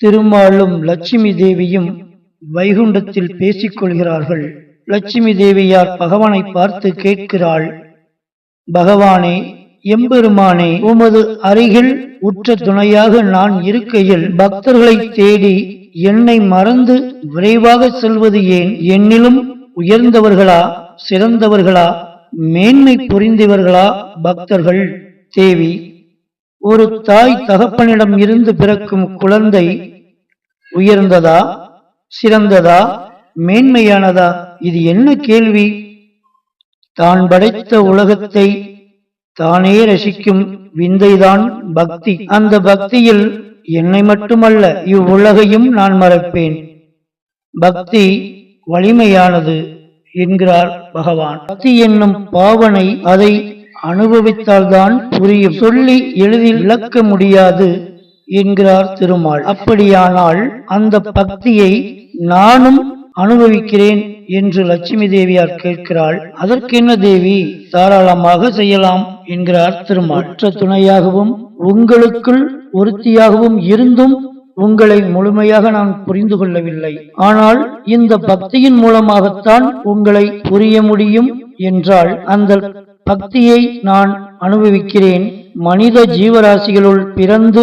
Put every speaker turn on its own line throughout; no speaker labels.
திருமாலும் லட்சுமி தேவியும் வைகுண்டத்தில் பேசிக் கொள்கிறார்கள் லட்சுமி தேவியார் பகவானை பார்த்து கேட்கிறாள் பகவானே எம்பெருமானே உமது அருகில் உற்ற துணையாக நான் இருக்கையில் பக்தர்களை தேடி என்னை மறந்து விரைவாக செல்வது ஏன்? என்னிலும் உயர்ந்தவர்களா சிறந்தவர்களா மேன்மை புரிந்தவர்களா பக்தர்கள்? தேவி ஒரு தாய் தகப்பனிடம் இருந்து பிறக்கும் குழந்தை உயர்ந்ததா சிறந்ததா மேன்மையானதா? இது என்ன கேள்வி? தான் படைத்த உலகத்தை தானே ரசிக்கும் விந்தைதான் பக்தி. அந்த பக்தியில் என்னை மட்டுமல்ல இவ்வுலகையும் நான் மறப்பேன். பக்தி வலிமையானது என்கிறார் பகவான். பக்தி என்னும் பாவனை அதை அனுபவித்தால்தான் புரியும் சொல்லி எளிதில் விளக்க முடியாது என்கிறார் திருமால். அப்படியானால் அந்த பக்தியை நானும் அனுபவிக்கிறேன் என்று லட்சுமி தேவியார் கேட்கிறாள். அதற்கென்ன தேவி? தாராளமாக செய்யலாம் என்கிறார் திருமால். துணையாகவும் உங்களுக்குள் ஒருத்தியாகவும் இருந்தும் உங்களை முழுமையாக நான் புரிந்து கொள்ளவில்லை. ஆனால் இந்த பக்தியின் மூலமாகத்தான் உங்களை புரிய முடியும் என்றால் அந்த பக்தியை நான் அனுபவிக்கிறேன். மனித ஜீவராசிகளுள் பிறந்து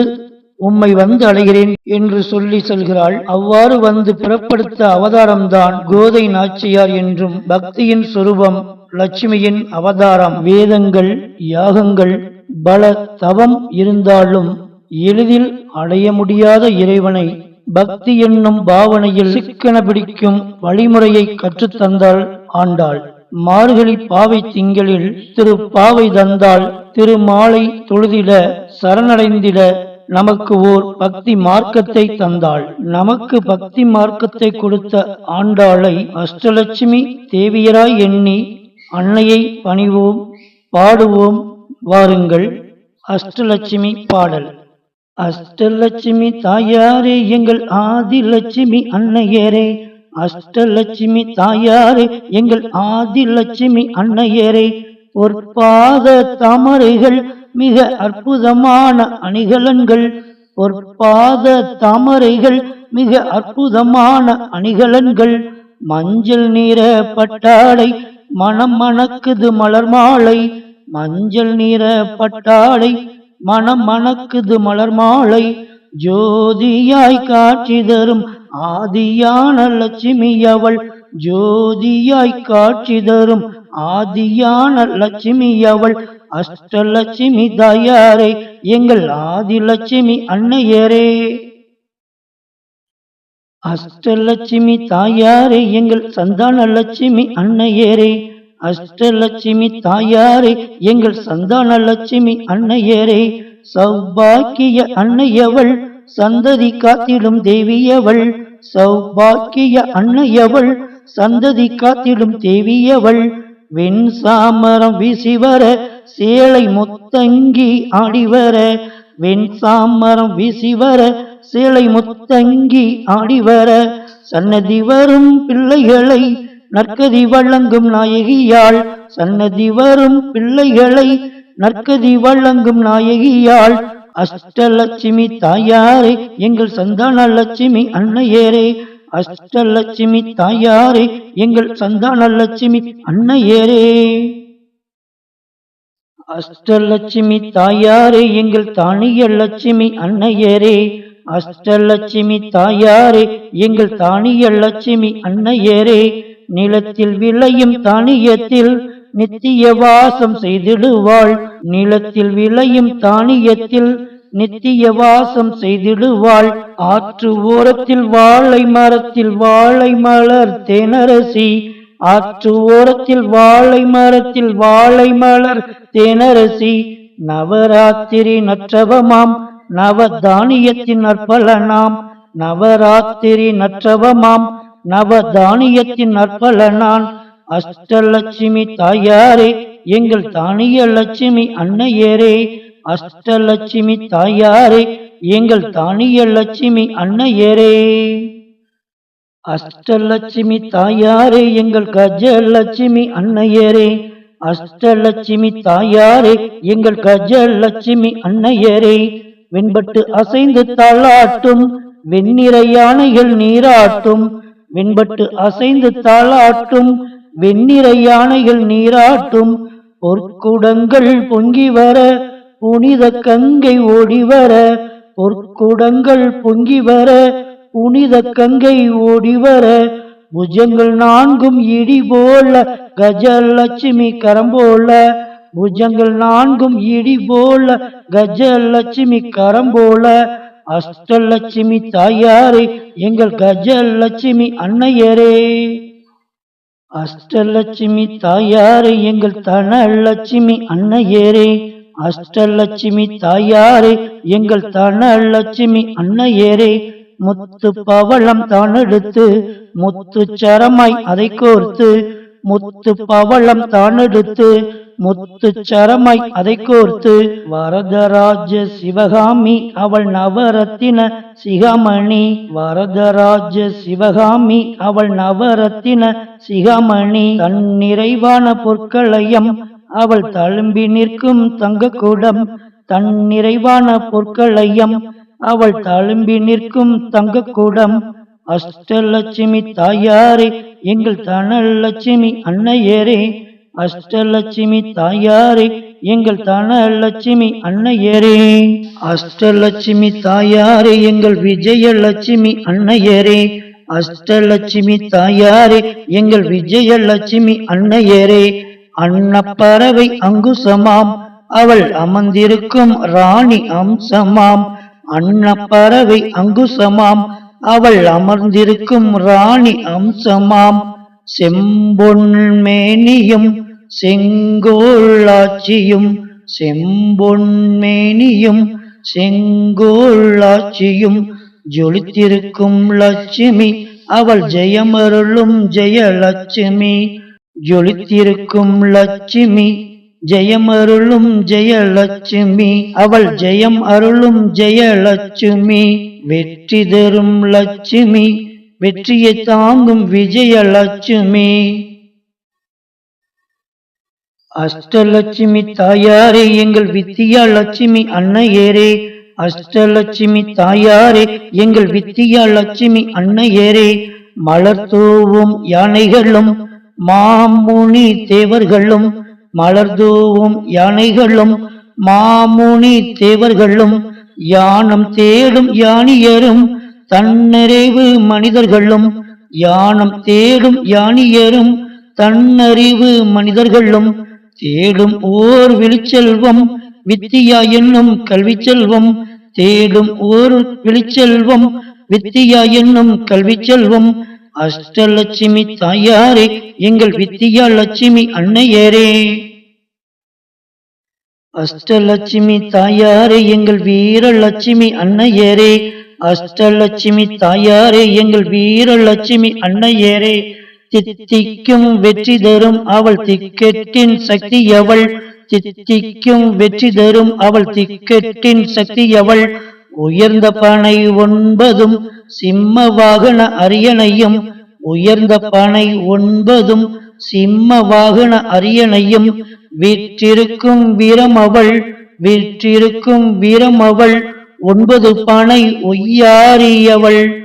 உம்மை வந்து அடைகிறேன் என்று சொல்லி செல்கிறாள். அவ்வாறு வந்து பிறப்படுத்த அவதாரம்தான் கோதை நாச்சியார் என்றும் பக்தியின் சொரூபம் லட்சுமியின் அவதாரம். வேதங்கள் யாகங்கள் பல தவம் இருந்தாலும் எளிதில் அடைய முடியாத இறைவனை பக்தி என்னும் பாவனையில் சிக்கன பிடிக்கும் வழிமுறையை கற்றுத்தந்தாள் ஆண்டாள். மார்கழி பாவை திங்களில் திரு பாவை தந்தால் திரு மாலை தொழுதிட சரணடைந்திட நமக்கு ஓர் பக்தி மார்க்கத்தை தந்தாள். நமக்கு பக்தி மார்க்கத்தை கொடுத்த ஆண்டாளை அஷ்டலட்சுமி தேவியராய் எண்ணி அன்னையை பணிவோம் பாடுவோம் வாருங்கள். அஷ்டலட்சுமி பாடல். அஷ்டலட்சுமி தாயாரே எங்கள் ஆதிலட்சுமி அன்னையரே அஷ்டலட்சுமி தாயாரே எங்கள் ஆதிலட்சுமி அன்னையரே பொற்பாத தாமரைகள் மிக அற்புதமான அணிகலன்கள். பொற்பாத தாமரைகள் மிக அற்புதமான அணிகலன்கள். மஞ்சள் நீர பட்டாடை மனம் மணக்குது மலர் மாலை. மஞ்சள் நீர பட்டாடை மனம் மணக்குது மலர் மாலை. ஜோதியாய் காட்சி தரும் ஆதியான லட்சுமி அவள் ஜோதியாய் காட்சி தரும். ஆதியான லட்சுமி அவள் அஷ்டலட்சுமி தாயாரே எங்கள் ஆதிலட்சுமி அன்னையரே. அஷ்டலட்சுமி தாயாரே எங்கள் சந்தான லட்சுமி அன்னையரே. அஷ்டலட்சுமி தாயாரே எங்கள் சந்தான லட்சுமி அன்னையரே. சௌபாக்கிய அன்னையவள் சந்ததி காத்திடும் தேவியவள் சௌபாக்கிய அன்னையவள் சந்ததி காத்திடும் தேவியவள் வெண் சாமரம் வீசி வர சேலை முத்தங்கி ஆடிவர வெண் சாமரம் வீசி வர சேலை முத்தங்கி ஆடிவர சன்னதி வரும் பிள்ளைகளை நற்கதி வழங்கும் நாயகியாள் சன்னதி வரும் பிள்ளைகளை நற்கதி வழங்கும் நாயகியாள் அஷ்டலட்சுமி தாயாரே எங்கள் சந்தான லட்சுமி அன்னையரே. அஷ்டலட்சுமி தாயாரே எங்கள் சந்தான லட்சுமி அன்னையரே. அஷ்டலட்சுமி தாயாரே எங்கள் தானிய லட்சுமி அன்னையரே. அஷ்டலட்சுமி தாயாரே எங்கள் தானிய லட்சுமி அன்னையரே. நிலத்தில் விளையும் தானியத்தில் நித்திய வாசம் செய்திடுவாள். நிலத்தில் விளையும் தானியத்தில் நித்திய வாசம் செய்திடுவாள். ஆற்று ஓரத்தில் வாழை மரத்தில் வாழை மலர் தேனரசி. ஆற்று ஓரத்தில் வாழை மரத்தில் வாழை மலர் தேனரசி. நவராத்திரி நற்றவமாம். நவ தானியத்தின் நற்பலனாம். நவராத்திரி நற்றவமாம். நவ தானியத்தின் நற்பலனான். அஷ்டலட்சுமி தாயாரே எங்கள் தானிய லட்சுமி அன்னையரே. அஷ்டலட்சுமி தாயாரே எங்கள் தானிய லட்சுமி அன்னையரே. அஷ்டலட்சுமி தாயாரே எங்கள் கஜலட்சுமி அன்னையரே. அஷ்டலட்சுமி தாயாரே எங்கள் கஜலட்சுமி அன்னையரே. வெண்பட்டு அசைந்து தாளாட்டும் வெண்ணிற யானைகள் நீராட்டும். வெண்பட்டு அசைந்து தாளாட்டும் வெண்ணிற யானைகள் நீராட்டும் பொற்குடங்கள் பொங்கி வர புனித கங்கை ஓடி வர பொற்குடங்கள் பொங்கி வர புனித கங்கை ஓடி வர புஜங்கள் நான்கும் இடி போல கஜலட்சுமி கரம் போல புஜங்கள் நான்கும் இடி போல கஜலட்சுமி கரம் போல அஷ்டலட்சுமி தாயாரே எங்கள் கஜலட்சுமி அன்னையரே. அஷ்டலட்சுமி தாயாரே எங்கள் தனலட்சுமி அன்னையேரே. அஷ்டலட்சுமி தாயாரே எங்கள் தனலட்சுமி அன்னையேரே. முத்து பவளம் தானெடுத்து முத்து சரமாய் அதை கோர்த்து முத்து பவளம் தானெடுத்து முத்து சரமாய் அதை கோர்த்து வரதராஜ சிவகாமி அவள் நவரத்தின சிகமணி. வரதராஜ சிவகாமி அவள் நவரத்தின சிகமணி. தன் நிறைவான பொற்களையம் அவள் தழும்பி நிற்கும் தங்கக்கூடம். தன் நிறைவான பொற்களையம் அவள் தழும்பி நிற்கும் தங்கக்கூடம். அஷ்டலட்சுமி தாயாரே எங்கள் தனலட்சுமி அன்னையரே அஷ்டலட்சுமி தாயாரே எங்கள் தனலட்சுமி அன்னையரே. அஷ்டலட்சுமி தாயாரே எங்கள் விஜயலட்சுமி அன்னையரே. அஷ்டலட்சுமி தாயாரே எங்கள் விஜயலட்சுமி அன்னையரே. அன்னப்பறவை அங்குசமாம் அவள் அமர்ந்திருக்கும் ராணி அம்சமாம். அன்னப்பறவை அங்குசமாம் அவள் அமர்ந்திருக்கும் ராணி அம்சமாம். செம்பொன்மேனியும் செங்கோளாட்சியும் செம்பொன்மேனியும் செங்கோளாட்சியும் ஜொலித்திருக்கும் லட்சுமி அவள் ஜெயமருளும் ஜெயலட்சுமி ஜொலித்திருக்கும் லட்சுமி ஜெயமருளும் ஜெயலட்சுமி அவள் ஜெயம் அருளும் ஜெயலட்சுமி வெற்றி தரும் லட்சுமி வெற்றியை தாங்கும் விஜயலட்சுமி அஷ்டலட்சுமி தாயாரே எங்கள் வித்தியா லட்சுமி அஷ்டலட்சுமி தாயாரே எங்கள் வித்தியா லட்சுமி அன்னையரே. மலர் தூவும் யானைகளும் மாமுனி தேவர்களும் மலர் தூவும் யானைகளும் மாமுனி தேவர்களும் யானம் தேடும் யானியரும் தன்னிறைவு மனிதர்களும் யானம் தேடும் யானியரும் தன்னறிவு மனிதர்களும் தேடும் ஓர் விழிச்செல்வம் வித்தியா என்னும் கல்வி செல்வம் தேடும் ஓர் விழிச்செல்வம் வித்தியா என்னும் கல்வி செல்வம் அஷ்டலட்சுமி தாயாரே எங்கள் வித்தியா லட்சுமி அன்னையரே. அஷ்டலட்சுமி தாயாரே எங்கள் வீரலட்சுமி அன்னையரே. அஷ்டலட்சுமி தாயாரே எங்கள் வீரலட்சுமி அன்னையரே தித்திக்கும் வெற்றி தரும் அவள் திக்கெட்டின் சக்தி அவள் தித்திக்கும் வெற்றி தரும் அவள் திக்கெட்டின் சக்தி அவள். உயர்ந்த பனை ஒன்பதும் சிம்ம வாகன அரியணையும் உயர்ந்த பனை ஒன்பதும் சிம்ம வாகன அரியணையும் வீற்றிருக்கும் வீரம் அவள் வீற்றிருக்கும் வீரம் அவள். ஒன்பது பனை ஒய்யாரியவள்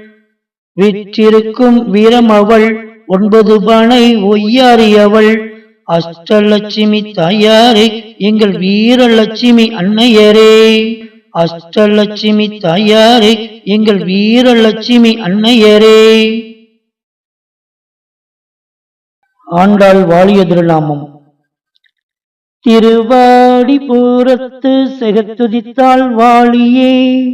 விற்றிருக்கும் வீரம் அவள் ஒன்பது பனை ஒய்யாரியவள் அஷ்டலட்சுமி தாயாரே எங்கள் வீரலட்சுமி அன்னையரே. அஷ்டலட்சுமி தாயாரே எங்கள் வீரலட்சுமி அன்னையரே. ஆண்டாள் வாழிய திருநாமம் திருவாடிபுரத்து செகத்துதித்தாள் வாழியே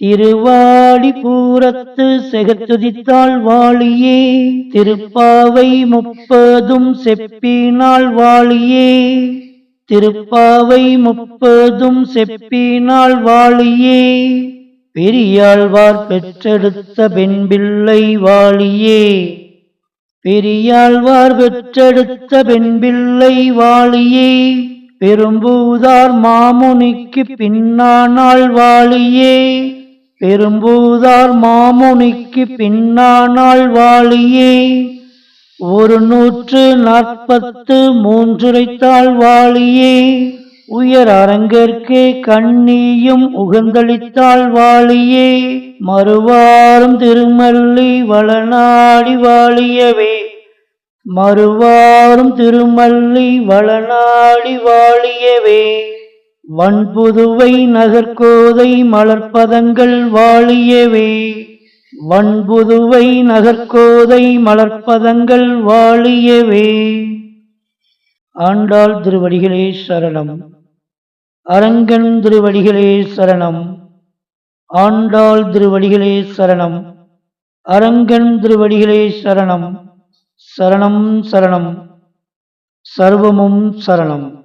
திருவாடிபுரத்து செகத்துதித்தாள் வாழியே திருப்பாவை முப்பதும் செப்பினாள் வாழியே திருப்பாவை முப்பதும் செப்பினாள் வாழியே பெரியாழ்வார் பெற்றெடுத்த பெண்பிள்ளை வாழியே பெரியாழ்வார் பெற்றெடுத்த பெண்பிள்ளை வாழியே பெரும்பூதார் மாமுனிக்கு பின்னானாள் வாழியே பெரும்பூதார் மாமுனிக்கு பின்னானாள் வாழியே ஒரு நூற்று நாற்பத்து மூன்றுரைத்தாள் வாழியே உயர் அரங்கற்கே கண்ணியும் உகந்தளித்தாள் வாழியே மறுவாரும் திருமல்லி வளநாடி வாழியவே மறுவாரும் திருமல்லி வளநாடி வாழியவே வன்புதுவை நகர்கோதை மலர்பதங்கள் வாழியவே வன்புதுவை நகர்கோதை மலர்பதங்கள் வாழியவே ஆண்டாள் திருவடிகளே சரணம். அரங்கன் திருவடிகளே சரணம். ஆண்டாள் திருவடிகளே சரணம். அரங்கன் திருவடிகளே சரணம். சரணம் சரணம். சர்வமும் சரணம்.